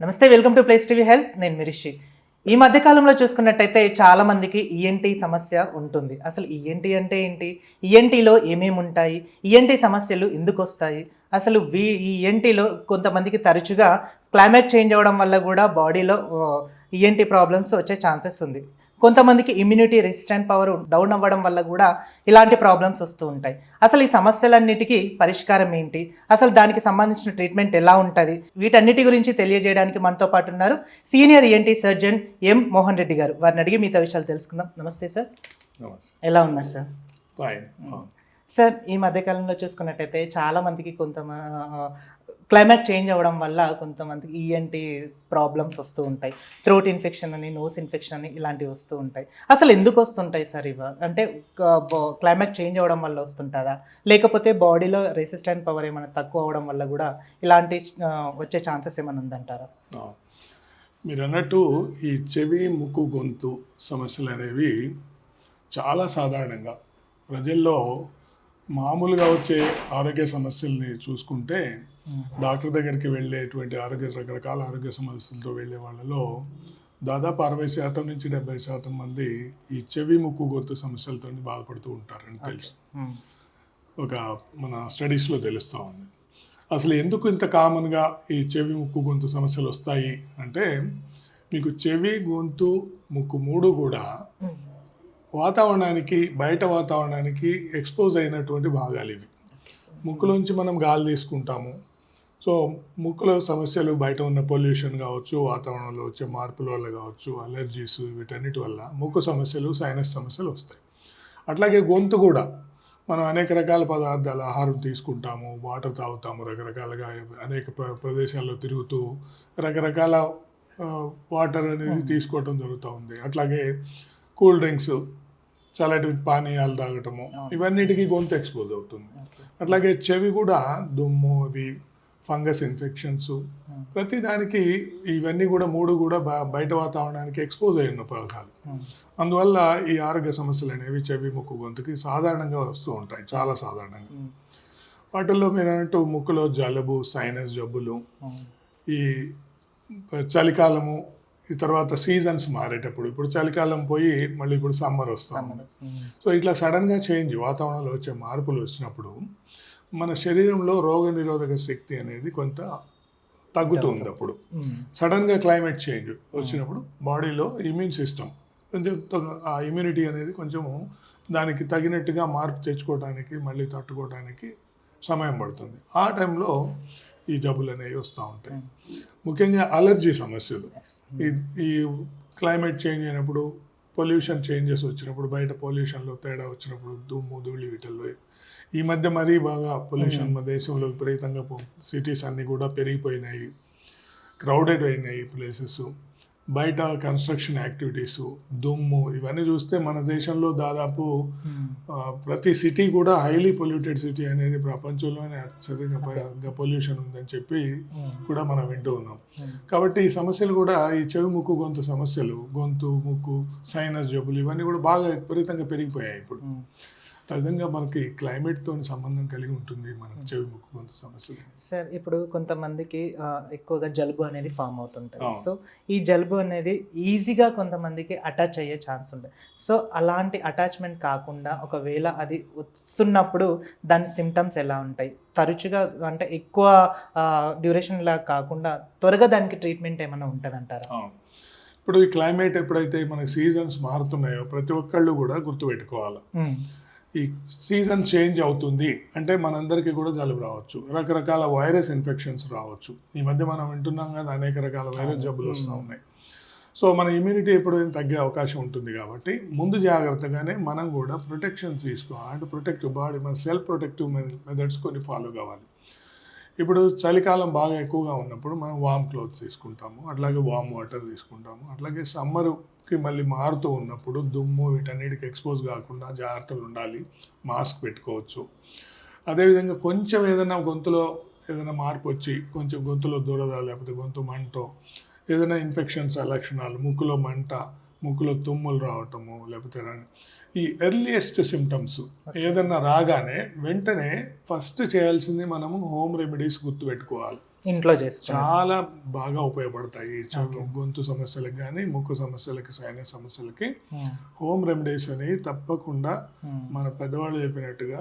నమస్తే welcome to place TV health. నేను మిరిషి ఈ మధ్యకాలంలో చూసుకున్నట్టయితే చాలామందికి ఈఎన్టీ సమస్య ఉంటుంది. అసలు ఈఎన్టీ అంటే ఏంటి? ఈఎన్టీలో ఏమేమి ఉంటాయి? ఈఎన్టీ సమస్యలు ఎందుకు వస్తాయి? అసలు వి ఈఎన్టీలో కొంతమందికి తరచుగా క్లైమేట్ చేంజ్ అవ్వడం వల్ల కూడా బాడీలో ఈఎన్టీ ప్రాబ్లమ్స్ వచ్చే ఛాన్సెస్ ఉంది. కొంతమందికి ఇమ్యూనిటీ రెసిస్టెంట్ పవర్ డౌన్ అవ్వడం వల్ల కూడా ఇలాంటి ప్రాబ్లమ్స్ వస్తూ ఉంటాయి. అసలు ఈ సమస్యలన్నిటికీ పరిష్కారం ఏంటి? అసలు దానికి సంబంధించిన ట్రీట్మెంట్ ఎలా ఉంటుంది? వీటన్నిటి గురించి తెలియజేయడానికి మనతో పాటు ఉన్నారు senior ENT surgeon M Mohan Reddy గారు. వారిని అడిగి మిగతా విషయాలు తెలుసుకుందాం. నమస్తే సార్ ఎలా ఉన్నారు సార్ సార్ ఈ మధ్యకాలంలో చూసుకున్నట్టయితే చాలా మందికి కొంత క్లైమేట్ చేంజ్ అవ్వడం వల్ల కొంతమందికి ఈఎన్టి ఈఎన్టీ ప్రాబ్లమ్స్ వస్తూ ఉంటాయి. థ్రోట్ ఇన్ఫెక్షన్ అని నోస్ ఇన్ఫెక్షన్ అని ఇలాంటివి వస్తూ ఉంటాయి. అసలు ఎందుకు వస్తుంటాయి సార్ ఇవ? అంటే క్లైమేట్ చేంజ్ అవ్వడం వల్ల వస్తుంటుందా? లేకపోతే బాడీలో రెసిస్టెంట్ పవర్ ఏమైనా తక్కువ అవ్వడం వల్ల కూడా ఇలాంటి వచ్చే ఛాన్సెస్ ఏమైనా ఉందంటారా? మీరు అన్నట్టు ఈ చెవి ముక్కు గొంతు సమస్యలు అనేవి చాలా సాధారణంగా ప్రజల్లో మామూలుగా వచ్చే ఆరోగ్య సమస్యల్ని చూసుకుంటే డాక్టర్ దగ్గరికి వెళ్ళేటువంటి ఆరోగ్య రకరకాల ఆరోగ్య సమస్యలతో వెళ్ళే వాళ్ళలో దాదాపు అరవై శాతం నుంచి డెబ్బై శాతం మంది ఈ చెవి ముక్కు గొంతు సమస్యలతో బాధపడుతూ ఉంటారని తెలుసు. ఒక మన స్టడీస్లో తెలుస్తూ ఉంది. అసలు ఎందుకు ఇంత కామన్గా ఈ చెవి ముక్కు గొంతు సమస్యలు వస్తాయి అంటే మీకు చెవి గొంతు ముక్కు మూడు కూడా వాతావరణానికి బయట వాతావరణానికి ఎక్స్పోజ్ అయినటువంటి భాగాలు ఇవి. ముక్కులోంచి మనం గాలి తీసుకుంటాము. సో ముక్కులో సమస్యలు బయట ఉన్న పొల్యూషన్ కావచ్చు వాతావరణంలో వచ్చే మార్పుల వల్ల కావచ్చు అలర్జీస్ వీటన్నిటి వల్ల ముక్కు సమస్యలు సైనస్ సమస్యలు వస్తాయి. అట్లాగే గొంతు కూడా. మనం అనేక రకాల పదార్థాలు ఆహారం తీసుకుంటాము వాటర్ తాగుతాము రకరకాలుగా అనేక ప్ర- ప్రదేశాల్లో తిరుగుతూ రకరకాల వాటర్ అనేది తీసుకోవటం జరుగుతూ ఉంది. అట్లాగే కూల్ డ్రింక్స్ చల్లటి పానీయాలు తాగటము ఇవన్నిటికీ గొంతు ఎక్స్పోజ్ అవుతుంది. అట్లాగే చెవి కూడా దుమ్ము అవి ఫంగస్ ఇన్ఫెక్షన్స్ ప్రతి దానికి ఇవన్నీ కూడా మూడు కూడా బ- బయట వాతావరణానికి ఎక్స్పోజ్ అయిన మ్మ్. అందువల్ల ఈ ఆరోగ్య సమస్యలు అనేవి చెవి ముక్కు గొంతుకి సాధారణంగా వస్తూ ఉంటాయి చాలా సాధారణంగా. వాటిల్లో మీరు అన్నట్టు ముక్కులో జలుబు సైనస్ జబ్బులు. ఈ చలికాలము ఈ తర్వాత సీజన్స్ మారేటప్పుడు ఇప్పుడు చలికాలం పోయి మళ్ళీ ఇప్పుడు సమ్మర్ వస్తాం. సో ఇట్లా సడన్గా చేంజ్ వాతావరణంలో వచ్చే మార్పులు వచ్చినప్పుడు మన శరీరంలో రోగ నిరోధక శక్తి అనేది కొంత తగ్గుతుంది అప్పుడు. సడన్గా క్లైమేట్ చేంజ్ వచ్చినప్పుడు బాడీలో ఇమ్యూన్ సిస్టమ్ కొంచెం ఆ ఇమ్యూనిటీ అనేది కొంచెము దానికి తగినట్టుగా మార్పు తెచ్చుకోవడానికి మళ్ళీ తట్టుకోవడానికి సమయం పడుతుంది. ఆ టైంలో ఈ జబ్బులు అనేవి వస్తూ ఉంటాయి. ముఖ్యంగా అలర్జీ సమస్యలు. ఈ ఈ క్లైమేట్ చేంజ్ అయినప్పుడు పొల్యూషన్ చేంజెస్ వచ్చినప్పుడు బయట పొల్యూషన్లో తేడా వచ్చినప్పుడు దుమ్ము ధూళి వీటిల్లో ఈ మధ్య మరీ బాగా పొల్యూషన్ మన దేశంలో విపరీతంగా సిటీస్ అన్నీ కూడా పెరిగిపోయినాయి. క్రౌడెడ్ అయినాయి ప్లేసెస్ బయట కన్స్ట్రక్షన్ యాక్టివిటీస్ దుమ్ము ఇవన్నీ చూస్తే మన దేశంలో దాదాపు. ఆ, ప్రతి సిటీ కూడా హైలీ పొల్యూటెడ్ సిటీ అనేది ప్రపంచంలోనే అత్యధిక పొల్యూషన్ ఉందని చెప్పి మ్మ్. కూడా మనం వింటూ ఉన్నాం. కాబట్టి ఈ సమస్యలు కూడా ఈ చెవి ముక్కు గొంతు సమస్యలు గొంతు ముక్కు సైనస్ జబ్బులు ఇవన్నీ కూడా బాగా విపరీతంగా పెరిగిపోయాయి ఇప్పుడు. విధంగా మనకి తోని సంబంధం కలిగి ఉంటుంది మనకు చెవి ముక్కు గొంతు సమస్యలు సార్ ఇప్పుడు కొంతమందికి ఎక్కువగా జలుబు అనేది ఫామ్ అవుతుంటుంది. సో ఈ జలుబు అనేది ఈజీగా కొంతమందికి అటాచ్ అయ్యే ఛాన్స్ ఉంటుంది సో అలాంటి అటాచ్మెంట్ కాకుండా ఒకవేళ అది వస్తున్నప్పుడు దాని సిమ్టమ్స్ ఎలా ఉంటాయి తరచుగా అంటే ఎక్కువ డ్యూరేషన్ ఇలా కాకుండా త్వరగా దానికి ట్రీట్మెంట్ ఏమైనా ఉంటుందంటారా. ఇప్పుడు ఈ క్లైమేట్ ఎప్పుడైతే మనకి సీజన్స్ మారుతున్నాయో ప్రతి ఒక్కళ్ళు కూడా గుర్తుపెట్టుకోవాలి. ఈ సీజన్ చేంజ్ అవుతుంది. అంటే మనందరికీ కూడా జలుబు రావచ్చు. రకరకాల వైరస్ ఇన్ఫెక్షన్స్ రావచ్చు. ఈ మధ్య మనం వింటున్నాం కదా అనేక రకాల వైరస్ జబ్బులు వస్తూ ఉన్నాయి. సో మన ఇమ్యూనిటీ ఎప్పుడైనా తగ్గే అవకాశం ఉంటుంది కాబట్టి ముందు జాగ్రత్తగానే మనం కూడా ప్రొటెక్షన్ తీసుకోవాలి. అంటే ప్రొటెక్టివ్ బాడీ మన సెల్ఫ్ ప్రొటెక్టివ్ మెథడ్స్ కొన్ని ఫాలో కావాలి. ఇప్పుడు చలికాలం బాగా ఎక్కువగా ఉన్నప్పుడు మనం వామ్ క్లోత్స్ తీసుకుంటాము అట్లాగే వామ్ వాటర్ తీసుకుంటాము అట్లాగే సమ్మర్కి మళ్ళీ మారుతూ ఉన్నప్పుడు దుమ్ము వీటన్నిటికి ఎక్స్పోజ్ కాకుండా జాగ్రత్తలు ఉండాలి మాస్క్ పెట్టుకోవచ్చు. అదేవిధంగా కొంచెం ఏదైనా గొంతులో ఏదైనా మార్పు వచ్చి కొంచెం గొంతులో దూరదా లేకపోతే గొంతు మంటో ఏదైనా ఇన్ఫెక్షన్స్ లక్షణాలు ముక్కులో మంట ముక్కులో తుమ్ములు రావటము లేకపోతే ఈ ఎర్లియస్ట్ సిమ్టమ్స్ ఏదన్నా రాగానే వెంటనే ఫస్ట్ చేయాల్సింది మనము హోమ్ రెమెడీస్ గుర్తుపెట్టుకోవాలి. ఇంట్లో చేసుకోవచ్చు చాలా బాగా ఉపయోగపడతాయి గొంతు సమస్యలకు కానీ ముక్కు సమస్యలకి సైనస్ సమస్యలకి. హోమ్ రెమెడీస్ అనేవి తప్పకుండా మన పెద్దవాళ్ళు చెప్పినట్టుగా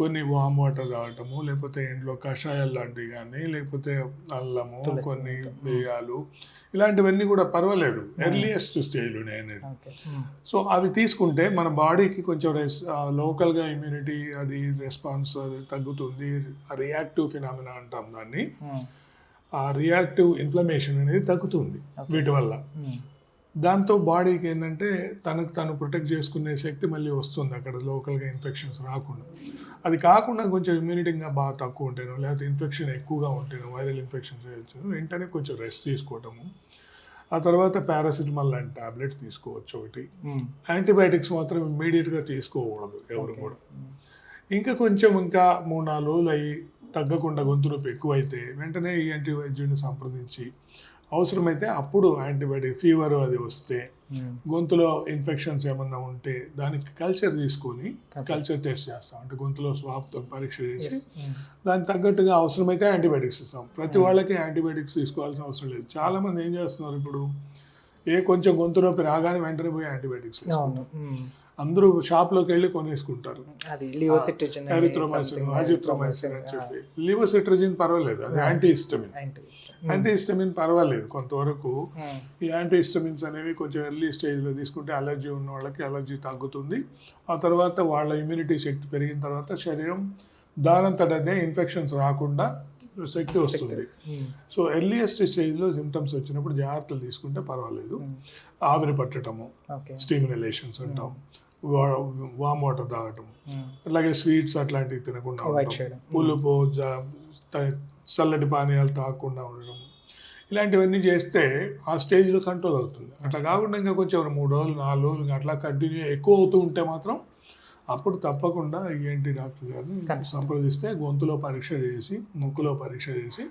కొన్ని వామ్ వాటర్ తాగటము లేకపోతే ఇంట్లో కషాయాలు లాంటివి కానీ లేకపోతే అల్లము కొన్ని బియ్యాలు ఇలాంటివన్నీ కూడా పర్వాలేదు. ఎర్లియస్ట్ స్టేజ్లోనే అనేది. ఓకే. సో అవి తీసుకుంటే మన బాడీకి కొంచెం రెస్ లోకల్గా ఇమ్యూనిటీ అది రెస్పాన్స్ అది తగ్గుతుంది. రియాక్టివ్ ఫినామినా అంటాం దాన్ని. ఆ రియాక్టివ్ ఇన్ఫ్లమేషన్ అనేది తగ్గుతుంది వీటి వల్ల. దాంతో బాడీకి ఏంటంటే తనకు తను ప్రొటెక్ట్ చేసుకునే శక్తి మళ్ళీ వస్తుంది అక్కడ లోకల్గా ఇన్ఫెక్షన్స్ రాకుండా. అది కాకుండా కొంచెం ఇమ్యూనిటీ ఇంకా బాగా తక్కువ ఉంటేనో లేకపోతే ఇన్ఫెక్షన్ ఎక్కువగా ఉంటేనో వైరల్ ఇన్ఫెక్షన్స్ వెంటనే కొంచెం రెస్ట్ తీసుకోవటము. ఆ తర్వాత పారాసిటమాల్ లాంటి టాబ్లెట్ తీసుకోవచ్చు ఒకటి. యాంటీబయాటిక్స్ మాత్రం ఇమ్మీడియట్గా తీసుకోకూడదు ఎవరు కూడా. ఇంకా కొంచెం ఇంకా మూడు నాలుగు రోజులు అయ్యి తగ్గకుండా గొంతు నొప్పి ఎక్కువైతే వెంటనే ఈ యాంటీ వైద్యుడిని సంప్రదించి అవసరమైతే అప్పుడు యాంటీబయాటిక్ ఫీవర్ అది వస్తే గొంతులో ఇన్ఫెక్షన్స్ ఏమన్నా ఉంటే దానికి కల్చర్ తీసుకొని కల్చర్ టెస్ట్ చేస్తాం. అంటే గొంతులో స్వాబ్తో పరీక్ష చేసి దానికి తగ్గట్టుగా అవసరమైతే యాంటీబయాటిక్స్ ఇస్తాం. ప్రతి వాళ్ళకి యాంటీబయాటిక్స్ తీసుకోవాల్సిన అవసరం లేదు. చాలా మంది ఏం చేస్తున్నారు ఇప్పుడు? ఏ కొంచెం గొంతు నొప్పి రాగానే వెంటనే పోయి యాంటీబయాటిక్స్. అందరూ షాప్లోకి వెళ్ళి కొనేసుకుంటారు. అని చెప్పి. లివోసిట్రజిన్ పర్వాలేదు అది యాంటీ హిస్టమిన్ యాంటీ హిస్టమిన్ పర్వాలేదు కొంతవరకు. ఈ యాంటీ హిస్టమిన్స్ అనేవి కొంచెం ఎర్లీ స్టేజ్లో తీసుకుంటే అలర్జీ ఉన్న వాళ్ళకి అలర్జీ తగ్గుతుంది. ఆ తర్వాత వాళ్ళ ఇమ్యూనిటీ శక్తి పెరిగిన తర్వాత శరీరం దానంతటనే ఇన్ఫెక్షన్స్ రాకుండా శక్తి వస్తుంది. సో ఎర్లియస్ట్ స్టేజ్లో సిమ్టమ్స్ వచ్చినప్పుడు జాగ్రత్తలు తీసుకుంటే పర్వాలేదు. ఆవిరి పట్టడము ఓకే స్టీమ్యులేషన్స్ అంటాం వామ్ వాటర్ తాగటం అలాగే స్వీట్స్ అట్లాంటివి తినకుండా పులుపు చల్లటి పానీయాలు తాగకుండా ఉండడం ఇలాంటివన్నీ చేస్తే ఆ స్టేజ్లో కంట్రోల్ అవుతుంది. అట్లా కాకుండా ఇంకా కొంచెం మూడు రోజులు నాలుగు రోజులు ఇంకా అట్లా కంటిన్యూ ఎక్కువ అవుతూ ఉంటే మాత్రం అప్పుడు తప్పకుండా ఏంటి డాక్టర్ గారిని సంప్రదిస్తే గొంతులో పరీక్ష చేసి ముక్కులో పరీక్ష చేసి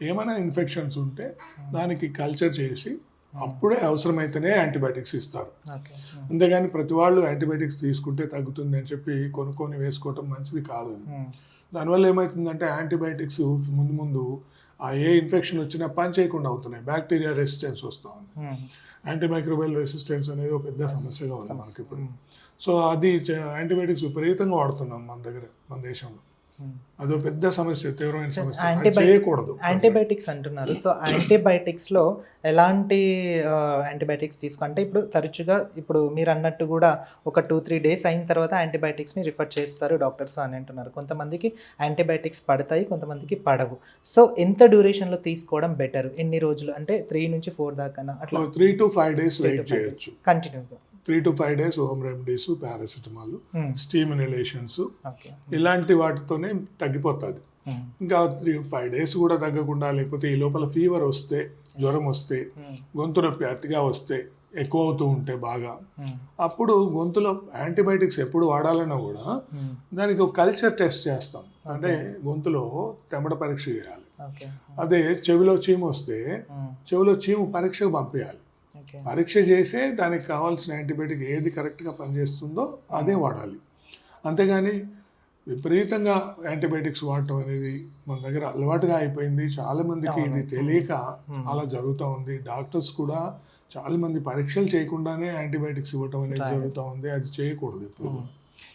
ఏమైనా ఇన్ఫెక్షన్స్ ఉంటే దానికి కల్చర్ చేసి అప్పుడే అవసరమైతేనే యాంటీబయాటిక్స్ ఇస్తారు. ఓకే. అంతేగాని ప్రతి వాళ్ళు యాంటీబయాటిక్స్ తీసుకుంటే తగ్గుతుంది అని చెప్పి కొనుక్కొని వేసుకోవటం మంచిది కాదు దానివల్ల ఏమవుతుందంటే యాంటీబయాటిక్స్ ముందు ముందు ఆ ఏ ఇన్ఫెక్షన్ వచ్చినా పని చేయకుండా అవుతున్నాయి. బ్యాక్టీరియా రెసిస్టెన్స్ వస్తూ ఉంది. యాంటీమైక్రోబైల్ రెసిస్టెన్స్ అనేది ఒక పెద్ద సమస్యగా ఉంది మనకి ఇప్పుడు సో అది యాంటీబయాటిక్స్ విపరీతంగా వాడుతున్నాం మన దగ్గర మన దేశంలో. అదో పెద్ద సమస్య తీవ్రమైన సమస్య. చేయకూడదు యాంటీబయాటిక్స్ అంటున్నారు. సో యాంటీబయాటిక్స్లో ఎలాంటి యాంటీబయాటిక్స్ తీసుకో అంటే ఇప్పుడు తరచుగా ఇప్పుడు మీరు అన్నట్టు కూడా ఒక టూ త్రీ డేస్ అయిన తర్వాత యాంటీబయాటిక్స్ని రిఫర్ చేస్తారు డాక్టర్స్ అని అంటున్నారు. కొంతమందికి యాంటీబయాటిక్స్ పడతాయి కొంతమందికి పడవు. సో ఎంత డ్యూరేషన్లో తీసుకోవడం బెటర్? ఎన్ని రోజులు? అంటే త్రీ నుంచి ఫోర్ దాకా అట్లా three to five days wait చేయొచ్చు. కంటిన్యూగా. Three to five days home remedies paracetamol steam inhalations ఇలాంటి వాటితోనే తగ్గిపోతుంది. ఇంకా త్రీ ఫైవ్ డేస్ కూడా తగ్గకుండా లేకపోతే ఈ లోపల ఫీవర్ వస్తే జ్వరం వస్తే గొంతు నొప్పి అతిగా వస్తే ఎక్కువ అవుతూ ఉంటే బాగా అప్పుడు గొంతులో యాంటీబయాటిక్స్ ఎప్పుడు వాడాలన్నా కూడా దానికి ఒక కల్చర్ టెస్ట్ చేస్తాం. అంటే గొంతులో తెమ్మడ పరీక్ష చేయాలి. అదే చెవిలో చీము వస్తే చెవిలో చీము పరీక్షకు పంపించాలి పరీక్ష చేసే దానికి కావాల్సిన యాంటీబయాటిక్ ఏది కరెక్ట్గా పనిచేస్తుందో అదే వాడాలి. అంతేగాని విపరీతంగా యాంటీబయాటిక్స్ వాడటం అనేది మన దగ్గర అలవాటుగా అయిపోయింది. చాలా మందికి ఇది తెలియక అలా జరుగుతూ ఉంది. డాక్టర్స్ కూడా చాలా మంది పరీక్షలు చేయకుండానే యాంటీబయాటిక్స్ ఇవ్వటం అనేది జరుగుతూ ఉంది. అది చేయకూడదు ఇప్పుడు